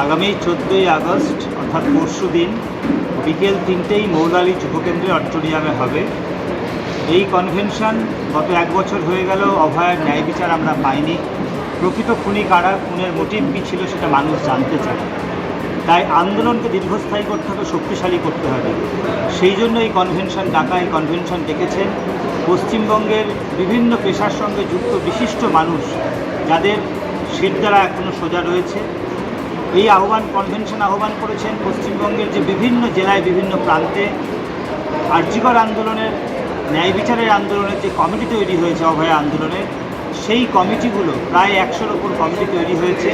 আগামী চোদ্দোই আগস্ট, অর্থাৎ পরশু দিন, বিকেল তিনটেই মৌলালী যুবকেন্দ্রে অডিটোরিয়ামে হবে। এই কনভেনশন গত এক বছর হয়ে গেল, অভয়ের ন্যায় বিচার আমরা পাইনি। প্রকৃত খুনি কারা, খুনের মোটিভ কী ছিল সেটা মানুষ জানতে চায়। তাই আন্দোলনকে দীর্ঘস্থায়ী করতে হবে, শক্তিশালী করতে হবে। সেই জন্য এই কনভেনশন ডাকা এই কনভেনশন ডেকেছেন। পশ্চিমবঙ্গের বিভিন্ন পেশার সঙ্গে যুক্ত বিশিষ্ট মানুষ, যাদের শির দ্বারা এখনও সোজা রয়েছে। এই আহ্বান কনভেনশন আহ্বান করেছেন পশ্চিমবঙ্গের যে বিভিন্ন জেলায় বিভিন্ন প্রান্তে। আর্যিকর আন্দোলনের, ন্যায় বিচারের আন্দোলনের যে কমিটি তৈরি হয়েছে, অভয় আন্দোলনের, সেই কমিটিগুলো প্রায় একশোর ওপর কমিটি তৈরি হয়েছে।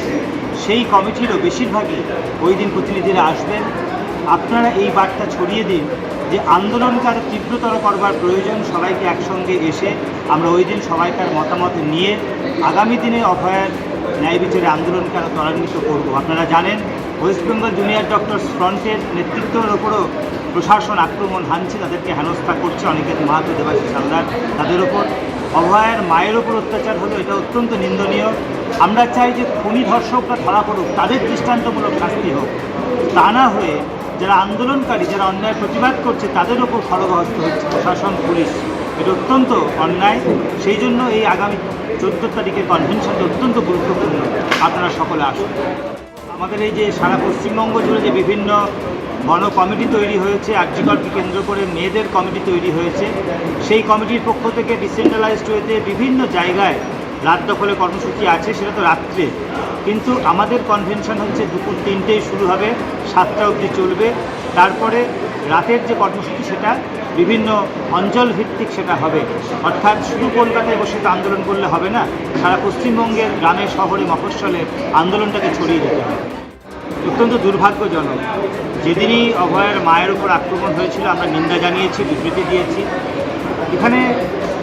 সেই কমিটিরও বেশিরভাগই ওই দিন প্রতিনিধিরা আসবেন। আপনারা এই বার্তা ছড়িয়ে দিন যে আন্দোলনকে আরও তীব্রতর করবার প্রয়োজন, সবাইকে একসঙ্গে এসে আমরা ওই দিন সবাইকার মতামত নিয়ে আগামী দিনে অভয়ের ন্যায় বিচারে আন্দোলনকে আরও ত্বরান্বিত করব? আপনারা জানেন, ওয়েস্ট বেঙ্গল জুনিয়র ডক্টর ফ্রন্টের নেতৃত্বের ওপরও প্রশাসন আক্রমণ হানছে, তাদেরকে হেনস্থা করছে অনেকের মাহাতো দেবাশিস হালদার। তাদের ওপর অভয়ের মায়ের ওপর অত্যাচার হলো, এটা অত্যন্ত নিন্দনীয়। আমরা চাই যে খুনি ধর্ষকরা ধরা পড়ুক, তাদের দৃষ্টান্তমূলক শাস্তি হোক। তা না হয়ে যারা আন্দোলনকারী, যারা অন্যায় প্রতিবাদ করছে, তাদের ওপর খড়গহস্ত হচ্ছে প্রশাসন, পুলিশ। এটা অত্যন্ত অন্যায়। সেই জন্য এই আগামী চোদ্দ তারিখের কনভেনশনটা অত্যন্ত গুরুত্বপূর্ণ। আপনারা সকলে আসুন। আমাদের এই যে সারা পশ্চিমবঙ্গ জুড়ে যে বিভিন্ন গণ কমিটি তৈরি হয়েছে আর্যিকরকে কেন্দ্র করে মেয়েদের কমিটি তৈরি হয়েছে, সেই কমিটির পক্ষ থেকে ডিসেন্ট্রালাইজড ওয়েতে বিভিন্ন জায়গায় রাত দখলে কর্মসূচি আছে, সেটা তো রাত্রে। কিন্তু আমাদের কনভেনশন হচ্ছে দুপুর তিনটেই শুরু হবে, সাতটা অবধি চলবে। তারপরে রাতের যে কর্মসূচি সেটা, বিভিন্ন অঞ্চল ভিত্তিক সেটা হবে। অর্থাৎ শুধু কলকাতায় বসে তো আন্দোলন করলে হবে না, সারা পশ্চিমবঙ্গের গ্রামে, শহরে, মফস্বলে আন্দোলনটাকে ছড়িয়ে যেতে হবে। অত্যন্ত দুর্ভাগ্যজনক। যেদিনই অভয়ের মায়ের উপর আক্রমণ হয়েছিল, আমরা নিন্দা জানিয়েছি, বিবৃতি দিয়েছি। এখানে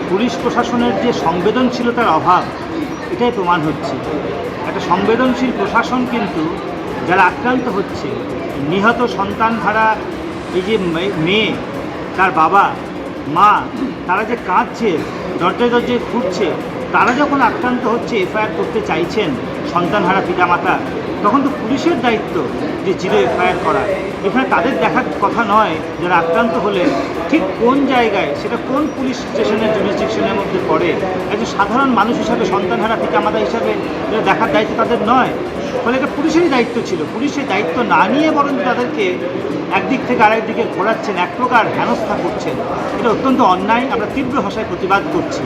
পুলিশ প্রশাসনের যে সংবেদনশীলতার অভাব, এটাই প্রমাণ হচ্ছে। একটা সংবেদনশীল প্রশাসন কিন্তু যারা আক্রান্ত হচ্ছে, নিহত সন্তান ধারা এই যে মেয়ে, তার বাবা, মা, তারা যে কাঁদছে, দরজায় দরজায় ফুটছে তারা যখন আক্রান্ত হচ্ছে, এফআইআর করতে চাইছেন সন্তানহারা পিতামাতা, তখন তো পুলিশের দায়িত্ব। যে জিরো এফআইআর করা এখানে তাদের দেখার কথা নয় যারা আক্রান্ত হলে ঠিক কোন জায়গায়, সেটা কোন পুলিশ স্টেশনের জুরিস্টিকশনের মধ্যে পড়ে। একজন সাধারণ মানুষ হিসাবে সন্তান হারা সন্তানহারা আমাদের হিসাবে এটা দেখার দায়িত্ব তাদের নয়। ফলে এটা পুলিশেরই দায়িত্ব ছিল। পুলিশের দায়িত্ব না নিয়ে বরং তাদেরকে একদিক থেকে আরেক দিকে ঘোরাচ্ছেন, এক প্রকার হেনস্থা করছেন। এটা অত্যন্ত অন্যায়। আমরা তীব্র ভাষায় প্রতিবাদ করছি।